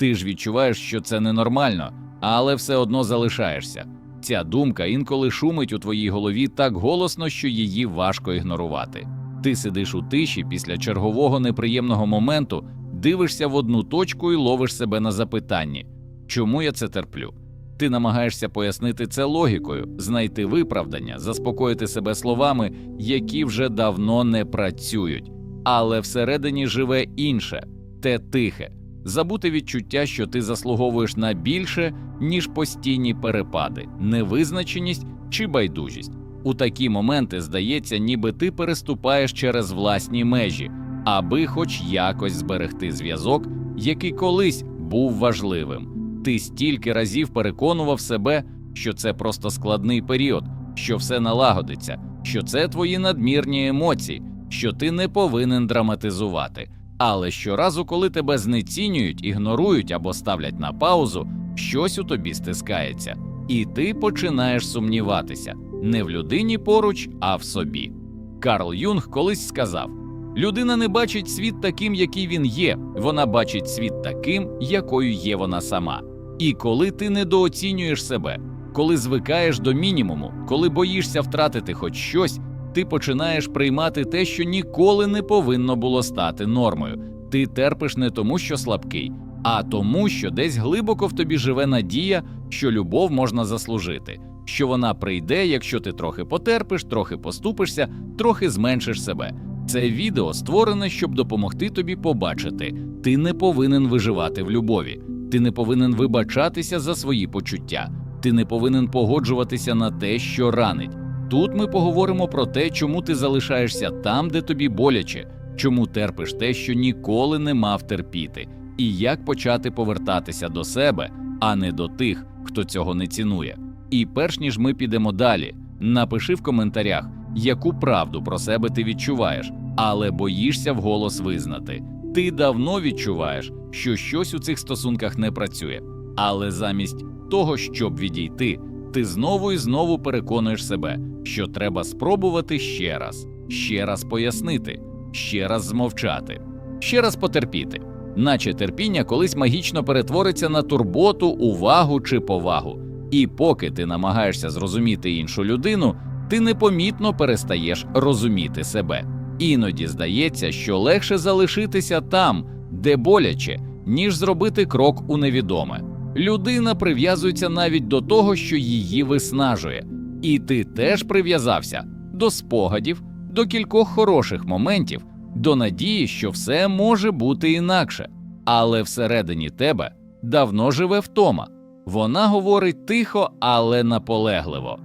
Ти ж відчуваєш, що це ненормально, але все одно залишаєшся. Ця думка інколи шумить у твоїй голові так голосно, що її важко ігнорувати. Ти сидиш у тиші після чергового неприємного моменту, дивишся в одну точку і ловиш себе на запитанні, чому я це терплю? Ти намагаєшся пояснити це логікою, знайти виправдання, заспокоїти себе словами, які вже давно не працюють, але всередині живе інше, те тихе, забути відчуття, що ти заслуговуєш на більше, ніж постійні перепади, невизначеність чи байдужість. У такі моменти здається, ніби ти переступаєш через власні межі, аби хоч якось зберегти зв'язок, який колись був важливим. Ти стільки разів переконував себе, що це просто складний період, що все налагодиться, що це твої надмірні емоції, що ти не повинен драматизувати. Але щоразу, коли тебе знецінюють, ігнорують або ставлять на паузу, щось у тобі стискається, і ти починаєш сумніватися не в людині поруч, а в собі. Карл Юнг колись сказав: людина не бачить світ таким, який він є, вона бачить світ таким, якою є вона сама. І коли ти недооцінюєш себе, коли звикаєш до мінімуму, коли боїшся втратити хоч щось, ти починаєш приймати те, що ніколи не повинно було стати нормою. Ти терпиш не тому, що слабкий, а тому, що десь глибоко в тобі живе надія, що любов можна заслужити, що вона прийде, якщо ти трохи потерпиш, трохи поступишся, трохи зменшиш себе. Це відео створене, щоб допомогти тобі побачити, ти не повинен виживати в любові, ти не повинен вибачатися за свої почуття, ти не повинен погоджуватися на те, що ранить. Тут ми поговоримо про те, чому ти залишаєшся там, де тобі боляче, чому терпиш те, що ніколи не мав терпіти, і як почати повертатися до себе, а не до тих, хто цього не цінує. І перш ніж ми підемо далі, напиши в коментарях, яку правду про себе ти відчуваєш, але боїшся вголос визнати. Ти давно відчуваєш, що щось у цих стосунках не працює, але замість того, щоб відійти, ти знову і знову переконуєш себе, що треба спробувати ще раз, ще раз пояснити, ще раз змовчати, ще раз потерпіти, наче терпіння колись магічно перетвориться на турботу, увагу чи повагу. І поки ти намагаєшся зрозуміти іншу людину, ти непомітно перестаєш розуміти себе. Іноді здається, що легше залишитися там, де боляче, ніж зробити крок у невідоме. Людина прив'язується навіть до того, що її виснажує, і ти теж прив'язався до спогадів, до кількох хороших моментів, до надії, що все може бути інакше. Але всередині тебе давно живе втома. Вона говорить тихо, але наполегливо.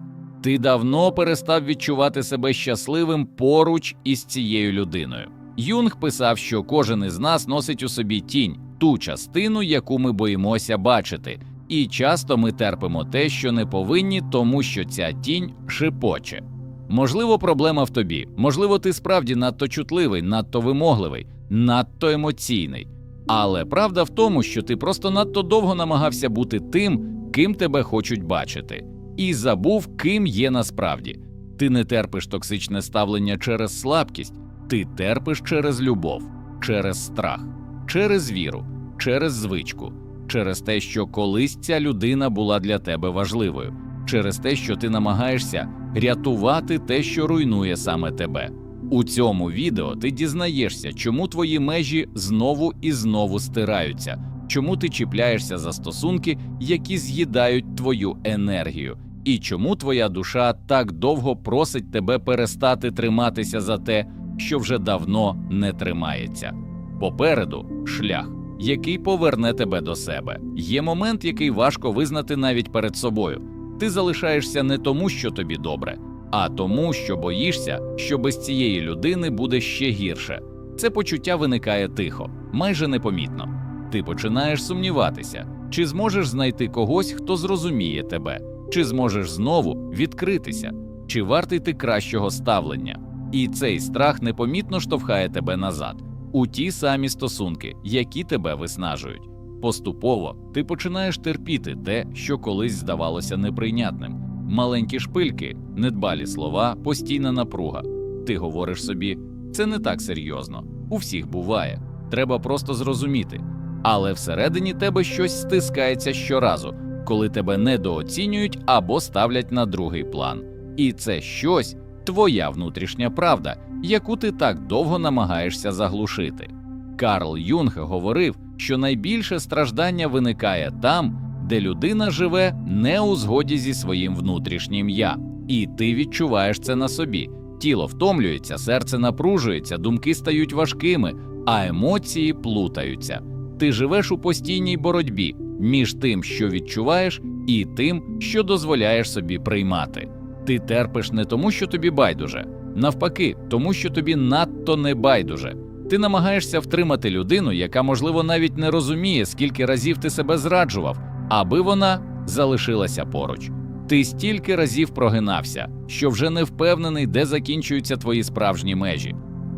Ти давно перестав відчувати себе щасливим поруч із цією людиною. Юнг писав, що кожен із нас носить у собі тінь, ту частину, яку ми боїмося бачити, і часто ми терпимо те, що не повинні, тому що ця тінь шипоче. Можливо, проблема в тобі, можливо, ти справді надто чутливий, надто вимогливий, надто емоційний. Але правда в тому, що ти просто надто довго намагався бути тим, ким тебе хочуть бачити, і забув, ким є насправді. Ти не терпиш токсичне ставлення через слабкість, ти терпиш через любов, через страх, через віру, через звичку, через те, що колись ця людина була для тебе важливою, через те, що ти намагаєшся рятувати те, що руйнує саме тебе. У цьому відео ти дізнаєшся, чому твої межі знову і знову стираються, чому ти чіпляєшся за стосунки, які з'їдають твою енергію, і чому твоя душа так довго просить тебе перестати триматися за те, що вже давно не тримається. Попереду шлях, який поверне тебе до себе. Є момент, який важко визнати навіть перед собою. Ти залишаєшся не тому, що тобі добре, а тому, що боїшся, що без цієї людини буде ще гірше. Це почуття виникає тихо, майже непомітно. Ти починаєш сумніватися, чи зможеш знайти когось, хто зрозуміє тебе, чи зможеш знову відкритися, чи вартий ти кращого ставлення. І цей страх непомітно штовхає тебе назад, у ті самі стосунки, які тебе виснажують. Поступово ти починаєш терпіти те, що колись здавалося неприйнятним. Маленькі шпильки, недбалі слова, постійна напруга. Ти говориш собі, це не так серйозно, у всіх буває. Треба просто зрозуміти. але всередині тебе щось стискається щоразу, коли тебе недооцінюють або ставлять на другий план. І це щось твоя внутрішня правда, яку ти так довго намагаєшся заглушити. Карл Юнг говорив, що найбільше страждання виникає там, де людина живе не у згоді зі своїм внутрішнім я, і ти відчуваєш це на собі. Тіло втомлюється, серце напружується, думки стають важкими, а емоції плутаються. Ти живеш у постійній боротьбі між тим, що відчуваєш, і тим, що дозволяєш собі приймати. Ти терпиш не тому, що тобі байдуже, навпаки, тому що тобі надто не байдуже. Ти намагаєшся втримати людину, яка, можливо, навіть не розуміє, скільки разів ти себе зраджував, аби вона залишилася поруч. Ти стільки разів прогинався, що вже не впевнений, де закінчуються твої справжні межі.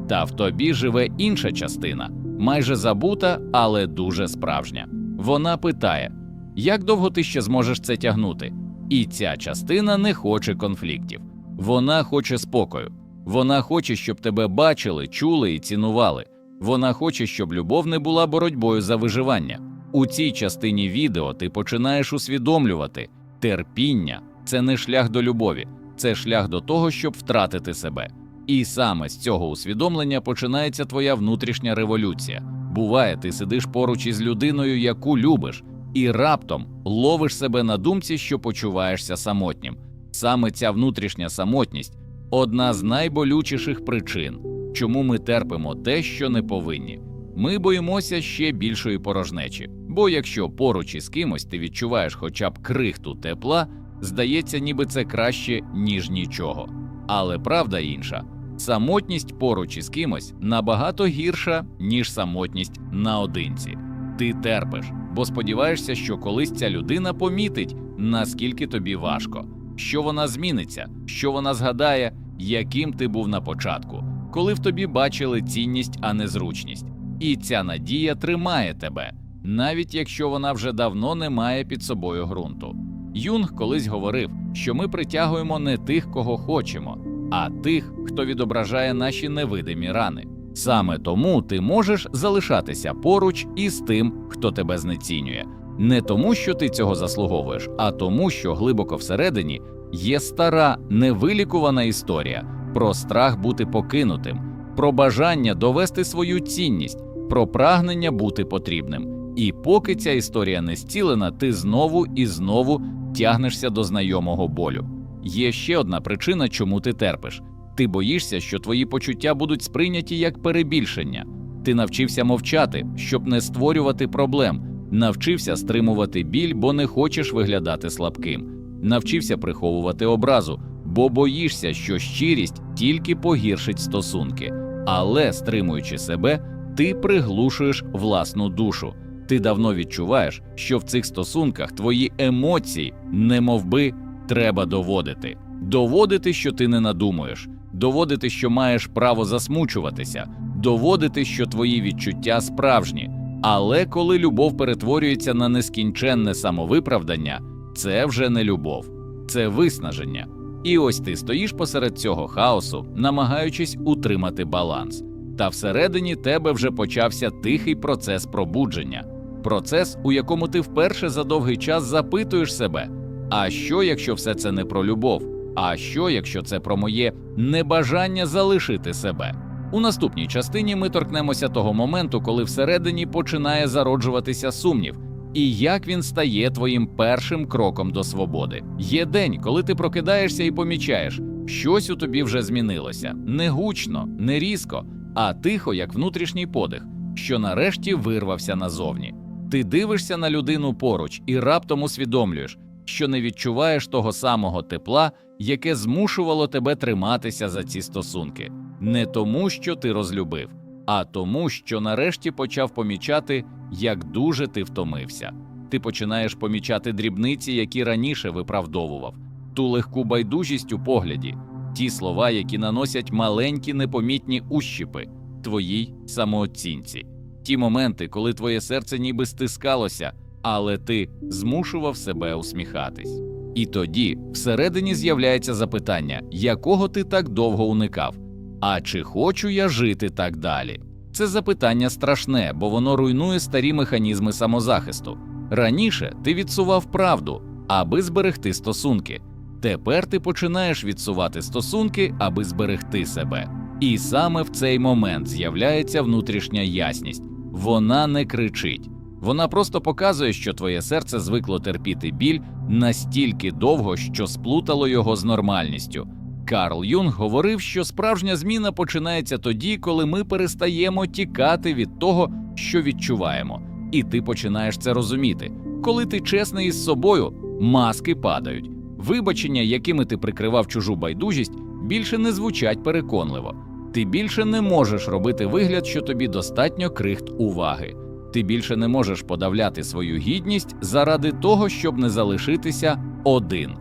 Та в тобі живе інша частина, майже забута, але дуже справжня. Вона питає: як довго ти ще зможеш це тягнути? І ця частина не хоче конфліктів. Вона хоче спокою. Вона хоче, щоб тебе бачили, чули і цінували. Вона хоче, щоб любов не була боротьбою за виживання. У цій частині відео ти починаєш усвідомлювати, терпіння це не шлях до любові, це шлях до того, щоб втратити себе. І саме з цього усвідомлення починається твоя внутрішня революція. Буває, ти сидиш поруч із людиною, яку любиш, і раптом ловиш себе на думці, що почуваєшся самотнім. Саме ця внутрішня самотність одна з найболючіших причин, чому ми терпимо те, що не повинні. Ми боїмося ще більшої порожнечі, бо якщо поруч із кимось ти відчуваєш хоча б крихту тепла, здається, ніби це краще, ніж нічого. Але правда інша. Самотність поруч із кимось набагато гірша, ніж самотність наодинці. Ти терпиш, бо сподіваєшся, що колись ця людина помітить, наскільки тобі важко, що вона зміниться, що вона згадає, яким ти був на початку, коли в тобі бачили цінність, а не зручність. І ця надія тримає тебе, навіть якщо вона вже давно не має під собою ґрунту. Юнг колись говорив, що ми притягуємо не тих, кого хочемо, а тих, хто відображає наші невидимі рани. Саме тому ти можеш залишатися поруч із тим, хто тебе знецінює, не тому, що ти цього заслуговуєш, а тому, що глибоко всередині є стара невилікувана історія про страх бути покинутим, про бажання довести свою цінність, про прагнення бути потрібним. І поки ця історія не зцілена, ти знову і знову тягнешся до знайомого болю. Є ще одна причина, чому ти терпиш. Ти боїшся, що твої почуття будуть сприйняті як перебільшення. Ти навчився мовчати, щоб не створювати проблем, навчився стримувати біль, бо не хочеш виглядати слабким, навчився приховувати образу, бо боїшся, що щирість тільки погіршить стосунки. Але, стримуючи себе, ти приглушуєш власну душу. Ти давно відчуваєш, що в цих стосунках твої емоції, немовби, треба доводити. Доводити, що ти не надумуєш, доводити, що маєш право засмучуватися, доводити, що твої відчуття справжні. Але коли любов перетворюється на нескінченне самовиправдання, це вже не любов, це виснаження. І ось ти стоїш посеред цього хаосу, намагаючись утримати баланс. Та всередині тебе вже почався тихий процес пробудження, процес, у якому ти вперше за довгий час запитуєш себе: а що, якщо все це не про любов? А що, якщо це про моє небажання залишити себе? У наступній частині ми торкнемося того моменту, коли всередині починає зароджуватися сумнів, і як він стає твоїм першим кроком до свободи. Є день, коли ти прокидаєшся і помічаєш, щось у тобі вже змінилося не гучно, не різко, а тихо, як внутрішній подих, що нарешті вирвався назовні. Ти дивишся на людину поруч і раптом усвідомлюєш, що не відчуваєш того самого тепла, яке змушувало тебе триматися за ці стосунки, не тому, що ти розлюбив, а тому, що нарешті почав помічати, як дуже ти втомився. Ти починаєш помічати дрібниці, які раніше виправдовував, ту легку байдужість у погляді, ті слова, які наносять маленькі непомітні ущіпи твоїй самооцінці, ті моменти, коли твоє серце ніби стискалося, але ти змушував себе усміхатись. І тоді всередині з'являється запитання, якого ти так довго уникав, а чи хочу я жити так далі? Це запитання страшне, бо воно руйнує старі механізми самозахисту. Раніше ти відсував правду, аби зберегти стосунки. Тепер ти починаєш відсувати стосунки, аби зберегти себе. І саме в цей момент з'являється внутрішня ясність. Вона не кричить, вона просто показує, що твоє серце звикло терпіти біль настільки довго, що сплутало його з нормальністю. Карл Юнг говорив, що справжня зміна починається тоді, коли ми перестаємо тікати від того, що відчуваємо, і ти починаєш це розуміти. Коли ти чесний із собою, маски падають. Вибачення, якими ти прикривав чужу байдужість, більше не звучать переконливо. Ти більше не можеш робити вигляд, що тобі достатньо крихт уваги. Ти більше не можеш подавляти свою гідність заради того, щоб не залишитися один.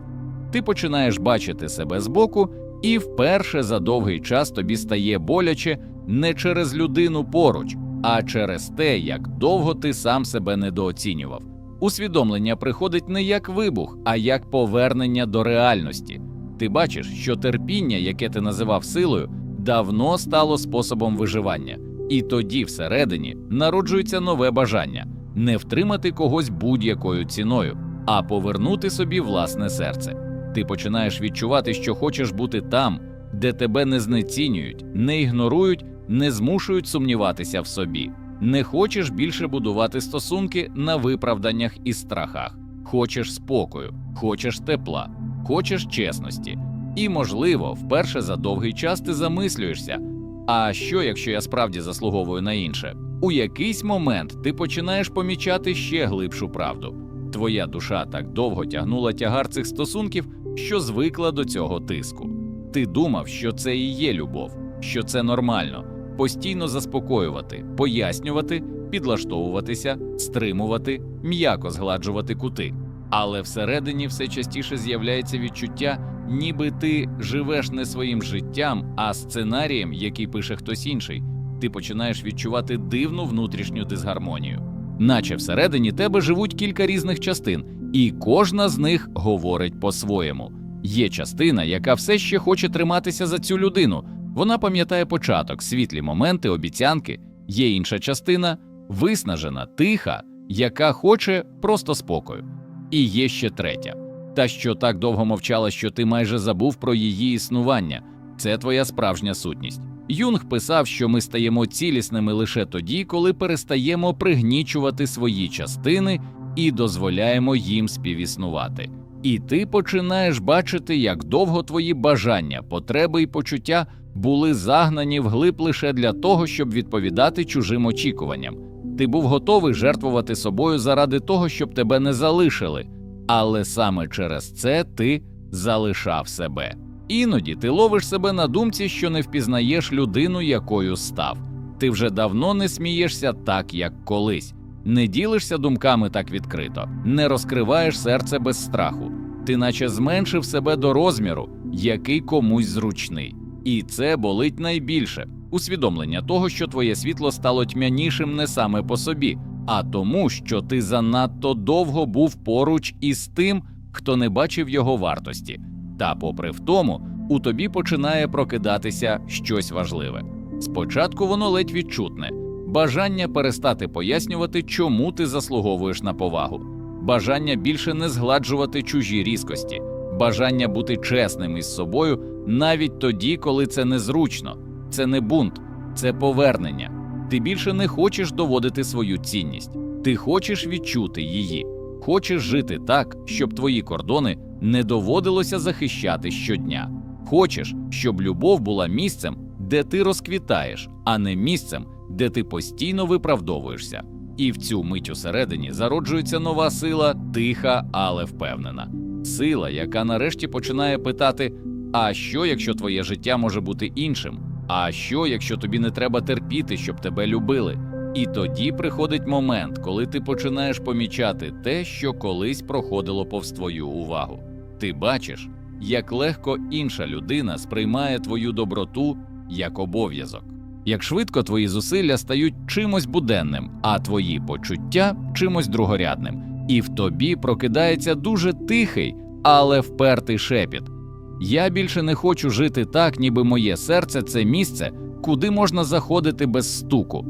Ти починаєш бачити себе збоку, і вперше за довгий час тобі стає боляче не через людину поруч, а через те, як довго ти сам себе недооцінював. Усвідомлення приходить не як вибух, а як повернення до реальності. Ти бачиш, що терпіння, яке ти називав силою, давно стало способом виживання, і тоді всередині народжується нове бажання не втримати когось будь-якою ціною, а повернути собі власне серце. Ти починаєш відчувати, що хочеш бути там, де тебе не знецінюють, не ігнорують, не змушують сумніватися в собі. Не хочеш більше будувати стосунки на виправданнях і страхах. Хочеш спокою, хочеш тепла, хочеш чесності. І, можливо, вперше за довгий час ти замислюєшся. А що, якщо я справді заслуговую на інше? У якийсь момент ти починаєш помічати ще глибшу правду. Твоя душа так довго тягнула тягар цих стосунків, що звикла до цього тиску. Ти думав, що це і є любов, що це нормально постійно заспокоювати, пояснювати, підлаштовуватися, стримувати, м'яко згладжувати кути. Але всередині все частіше з'являється відчуття, ніби ти живеш не своїм життям, а сценарієм, який пише хтось інший. Ти починаєш відчувати дивну внутрішню дисгармонію, наче всередині тебе живуть кілька різних частин, і кожна з них говорить по-своєму. Є частина, яка все ще хоче триматися за цю людину. Вона пам'ятає початок, світлі моменти, обіцянки. Є інша частина виснажена, тиха, яка хоче просто спокою. І є ще третя, та, що так довго мовчала, що ти майже забув про її існування. Це твоя справжня сутність. Юнг писав, що ми стаємо цілісними лише тоді, коли перестаємо пригнічувати свої частини і дозволяємо їм співіснувати. І ти починаєш бачити, як довго твої бажання, потреби і почуття були загнані вглиб лише для того, щоб відповідати чужим очікуванням. Ти був готовий жертвувати собою заради того, щоб тебе не залишили, але саме через це ти залишав себе. Іноді ти ловиш себе на думці, що не впізнаєш людину, якою став. Ти вже давно не смієшся так, як колись, не ділишся думками так відкрито, не розкриваєш серце без страху. Ти наче зменшив себе до розміру, який комусь зручний. І це болить найбільше усвідомлення того, що твоє світло стало тьмянішим не саме по собі, а тому, що ти занадто довго був поруч із тим, хто не бачив його вартості. Та, попри в тому, у тобі починає прокидатися щось важливе. Спочатку воно ледь відчутне бажання перестати пояснювати, чому ти заслуговуєш на повагу, бажання більше не згладжувати чужі різкості, бажання бути чесним із собою навіть тоді, коли це незручно, це не бунт, це повернення. Ти більше не хочеш доводити свою цінність, ти хочеш відчути її, хочеш жити так, щоб твої кордони не доводилося захищати щодня. Хочеш, щоб любов була місцем, де ти розквітаєш, а не місцем, де ти постійно виправдовуєшся. І в цю мить усередині зароджується нова сила, тиха, але впевнена. Сила, яка нарешті починає питати: а що, якщо твоє життя може бути іншим? А що, якщо тобі не треба терпіти, щоб тебе любили? І тоді приходить момент, коли ти починаєш помічати те, що колись проходило повз твою увагу. Ти бачиш, як легко інша людина сприймає твою доброту як обов'язок, як швидко твої зусилля стають чимось буденним, а твої почуття чимось другорядним, і в тобі прокидається дуже тихий, але впертий шепіт. Я більше не хочу жити так, ніби моє серце це місце, куди можна заходити без стуку.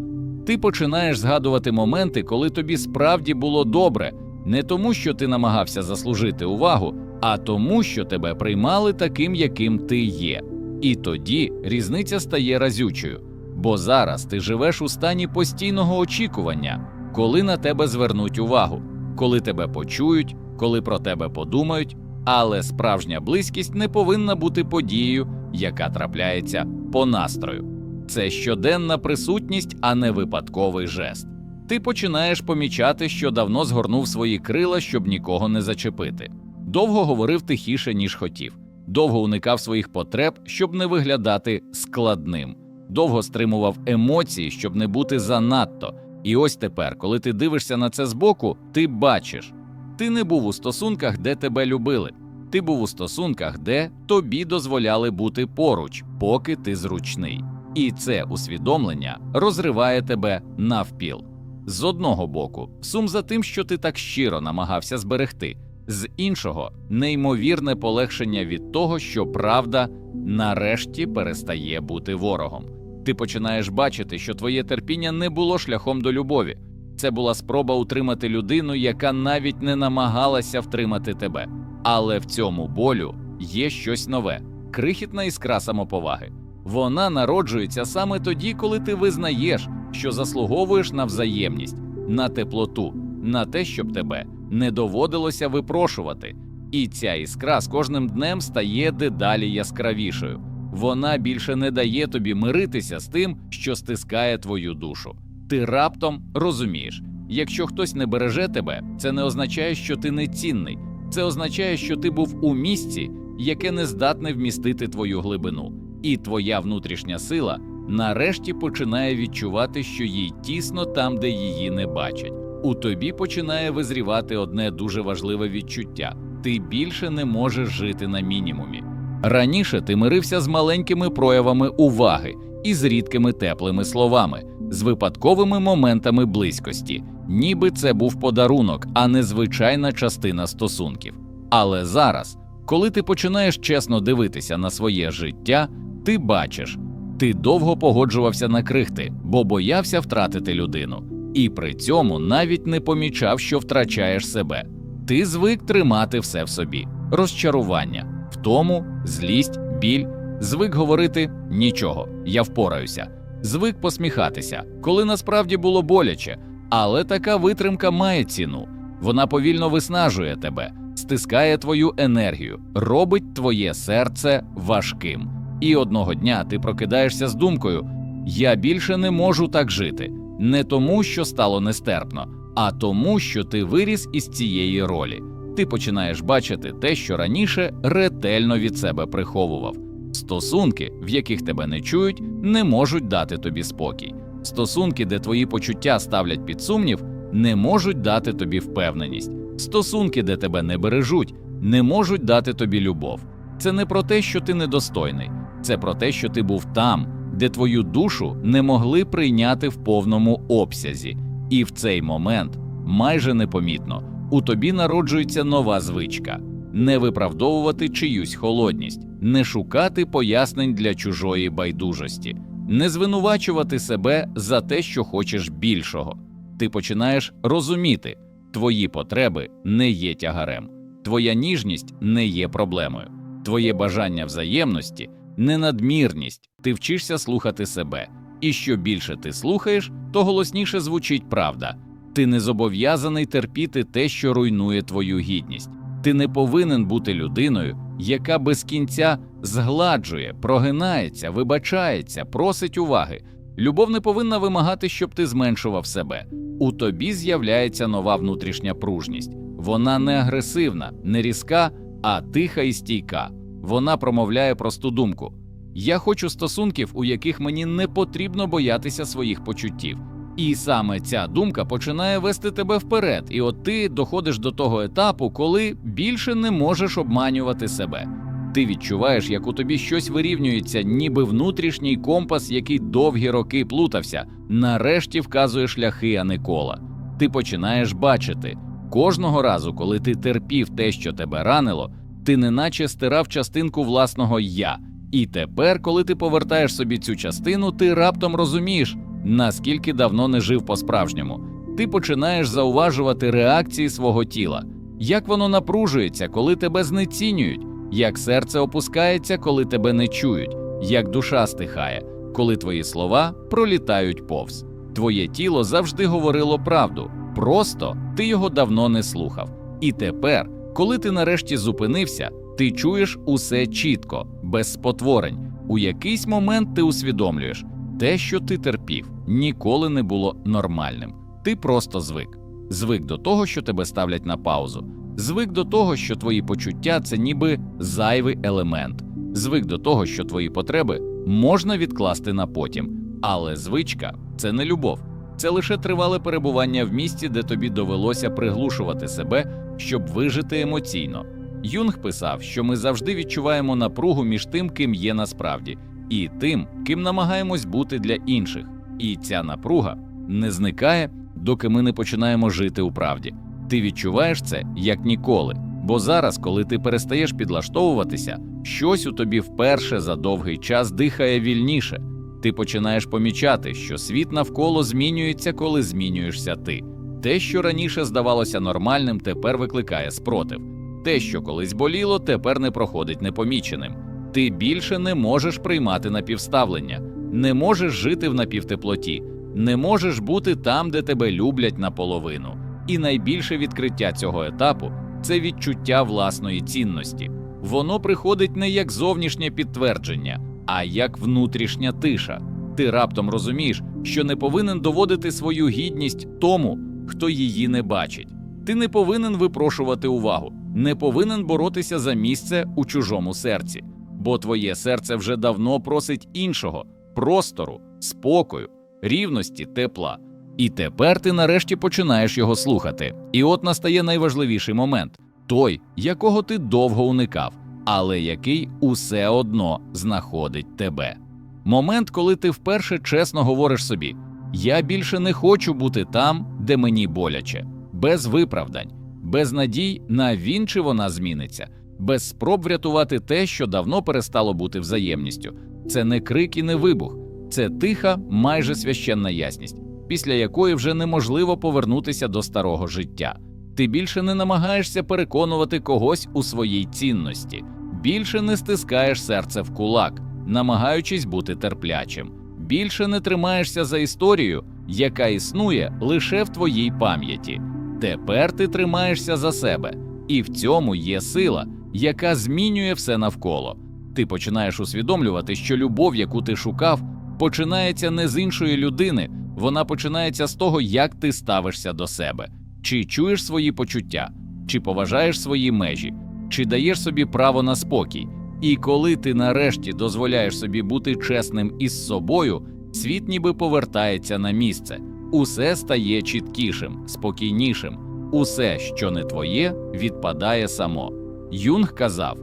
Ти починаєш згадувати моменти, коли тобі справді було добре, не тому, що ти намагався заслужити увагу, а тому, що тебе приймали таким, яким ти є. І тоді різниця стає разючою, бо зараз ти живеш у стані постійного очікування, коли на тебе звернуть увагу, коли тебе почують, коли про тебе подумають. Але справжня близькість не повинна бути подією, яка трапляється по настрою. Це щоденна присутність, а не випадковий жест. Ти починаєш помічати, що давно згорнув свої крила, щоб нікого не зачепити. Довго говорив тихіше, ніж хотів, довго уникав своїх потреб, щоб не виглядати складним, довго стримував емоції, щоб не бути занадто. І ось тепер, коли ти дивишся на це збоку, ти бачиш, ти не був у стосунках, де тебе любили. Ти був у стосунках, де тобі дозволяли бути поруч, поки ти зручний. І це усвідомлення розриває тебе навпіл. З одного боку, сум за тим, що ти так щиро намагався зберегти, з іншого неймовірне полегшення від того, що правда нарешті перестає бути ворогом. Ти починаєш бачити, що твоє терпіння не було шляхом до любові. Це була спроба утримати людину, яка навіть не намагалася втримати тебе. Але в цьому болю є щось нове, крихітна іскра самоповаги. Вона народжується саме тоді, коли ти визнаєш, що заслуговуєш на взаємність, на теплоту, на те, щоб тебе не доводилося випрошувати. І ця іскра з кожним днем стає дедалі яскравішою. Вона більше не дає тобі миритися з тим, що стискає твою душу. Ти раптом розумієш, якщо хтось не береже тебе, це не означає, що ти не цінний. Це означає, що ти був у місці, яке не здатне вмістити твою глибину, і твоя внутрішня сила нарешті починає відчувати, що їй тісно там, де її не бачать. У тобі починає визрівати одне дуже важливе відчуття: ти більше не можеш жити на мінімумі. Раніше ти мирився з маленькими проявами уваги і з рідкими теплими словами, з випадковими моментами близькості, ніби це був подарунок, а не звичайна частина стосунків. Але зараз, коли ти починаєш чесно дивитися на своє життя, ти бачиш, ти довго погоджувався на крихти, бо боявся втратити людину, і при цьому навіть не помічав, що втрачаєш себе. Ти звик тримати все в собі, розчарування, втому, злість, біль, звик говорити нічого, я впораюся, звик посміхатися, коли насправді було боляче. Але така витримка має ціну. Вона повільно виснажує тебе, стискає твою енергію, робить твоє серце важким. І одного дня ти прокидаєшся з думкою: я більше не можу так жити, не тому, що стало нестерпно, а тому, що ти виріс із цієї ролі. Ти починаєш бачити те, що раніше ретельно від себе приховував. Стосунки, в яких тебе не чують, не можуть дати тобі спокій. Стосунки, де твої почуття ставлять під сумнів, не можуть дати тобі впевненість. Стосунки, де тебе не бережуть, не можуть дати тобі любов. Це не про те, що ти недостойний, це про те, що ти був там, де твою душу не могли прийняти в повному обсязі. І в цей момент, майже непомітно, у тобі народжується нова звичка не виправдовувати чиюсь холодність, не шукати пояснень для чужої байдужості не звинувачувати себе за те, що хочеш більшого. Ти починаєш розуміти, твої потреби не є тягарем, твоя ніжність не є проблемою, твоє бажання взаємності не надмірність, ти вчишся слухати себе, і що більше ти слухаєш, то голосніше звучить правда. Ти не зобов'язаний терпіти те, що руйнує твою гідність. Ти не повинен бути людиною, яка без кінця згладжує, прогинається, вибачається, просить уваги. Любов не повинна вимагати, щоб ти зменшував себе. У тобі з'являється нова внутрішня пружність. Вона не агресивна, не різка, а тиха і стійка. Вона промовляє просту думку: Я хочу стосунків, у яких мені не потрібно боятися своїх почуттів. І саме ця думка починає вести тебе вперед, і от ти доходиш до того етапу, коли більше не можеш обманювати себе. Ти відчуваєш, як у тобі щось вирівнюється, ніби внутрішній компас, який довгі роки плутався, нарешті вказує шляхи, а не кола. Ти починаєш бачити кожного разу, коли ти терпів те, що тебе ранило, ти неначе стирав частинку власного я, І тепер, коли ти повертаєш собі цю частину, ти раптом розумієш, наскільки давно не жив по-справжньому. Ти починаєш зауважувати реакції свого тіла, як воно напружується, коли тебе знецінюють, як серце опускається, коли тебе не чують, як душа стихає, коли твої слова пролітають повз. Твоє тіло завжди говорило правду, просто ти його давно не слухав. І тепер, коли ти нарешті зупинився, ти чуєш усе чітко, без спотворень. У якийсь момент ти усвідомлюєш, те, що ти терпів, ніколи не було нормальним. Ти просто звик. Звик до того, що тебе ставлять на паузу, звик до того, що твої почуття це ніби зайвий елемент, звик до того, що твої потреби можна відкласти на потім. Але звичка це не любов, це лише тривале перебування в місті, де тобі довелося приглушувати себе, щоб вижити емоційно. Юнг писав, що ми завжди відчуваємо напругу між тим, ким є насправді, і тим, ким намагаємось бути для інших. І ця напруга не зникає, доки ми не починаємо жити у правді. Ти відчуваєш це як ніколи. Бо зараз, коли ти перестаєш підлаштовуватися, щось у тобі вперше за довгий час дихає вільніше. Ти починаєш помічати, що світ навколо змінюється, коли змінюєшся ти. Те, що раніше здавалося нормальним, тепер викликає спротив. Те, що колись боліло, тепер не проходить непоміченим. Ти більше не можеш приймати напівставлення, не можеш жити в напівтеплоті, не можеш бути там, де тебе люблять наполовину. І найбільше відкриття цього етапу це відчуття власної цінності. Воно приходить не як зовнішнє підтвердження, а як внутрішня тиша. Ти раптом розумієш, що не повинен доводити свою гідність тому, хто її не бачить. Ти не повинен випрошувати увагу, не повинен боротися за місце у чужому серці, бо твоє серце вже давно просить іншого простору, спокою, рівності, тепла. І тепер ти нарешті починаєш його слухати. І от настає найважливіший момент той, якого ти довго уникав, але який усе одно знаходить тебе. Момент, коли ти вперше чесно говориш собі: Я більше не хочу бути там, де мені боляче, без виправдань, без надій на він чи вона зміниться, без спроб врятувати те, що давно перестало бути взаємністю. Це не крик і не вибух, це тиха, майже священна ясність, після якої вже неможливо повернутися до старого життя. Ти більше не намагаєшся переконувати когось у своїй цінності, більше не стискаєш серце в кулак, намагаючись бути терплячим, більше не тримаєшся за історію, яка існує лише в твоїй пам'яті. Тепер ти тримаєшся за себе, і в цьому є сила, яка змінює все навколо. Ти починаєш усвідомлювати, що любов, яку ти шукав, починається не з іншої людини, вона починається з того, як ти ставишся до себе, чи чуєш свої почуття, чи поважаєш свої межі, чи даєш собі право на спокій. І коли ти нарешті дозволяєш собі бути чесним із собою, світ ніби повертається на місце, усе стає чіткішим, спокійнішим, усе, що не твоє, відпадає само. Юнг казав: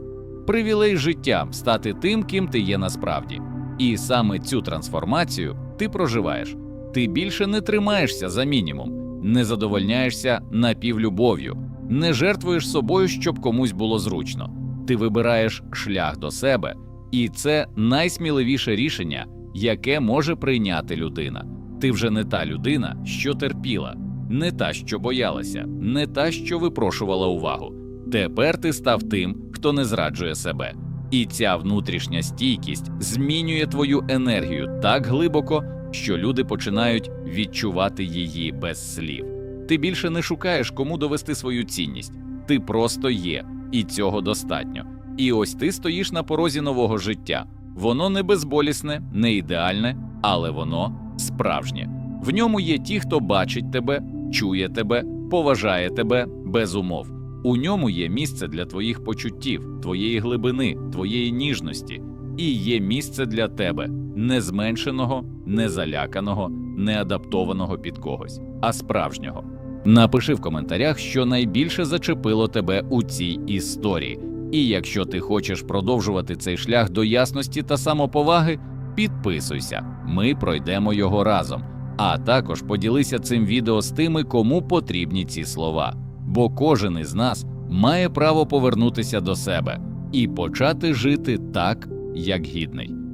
привілей життя стати тим, ким ти є насправді. І саме цю трансформацію ти проживаєш. Ти більше не тримаєшся за мінімум, не задовольняєшся напівлюбов'ю, не жертвуєш собою, щоб комусь було зручно. Ти вибираєш шлях до себе, і це найсміливіше рішення, яке може прийняти людина. Ти вже не та людина, що терпіла, не та, що боялася, не та, що випрошувала увагу. Тепер ти став тим, хто не зраджує себе. І ця внутрішня стійкість змінює твою енергію так глибоко, що люди починають відчувати її без слів. Ти більше не шукаєш, кому довести свою цінність. Ти просто є, і цього достатньо. І ось ти стоїш на порозі нового життя. Воно не безболісне, не ідеальне, але воно справжнє. В ньому є ті, хто бачить тебе, чує тебе, поважає тебе без умов. У ньому є місце для твоїх почуттів, твоєї глибини, твоєї ніжності, і є місце для тебе не зменшеного, не заляканого, під когось, а справжнього. Напиши в коментарях, що найбільше зачепило тебе у цій історії. І якщо ти хочеш продовжувати цей шлях до ясності та самоповаги, підписуйся, ми пройдемо його разом. А також поділися цим відео з тими, кому потрібні ці слова. Бо кожен із нас має право повернутися до себе і почати жити так, як гідний.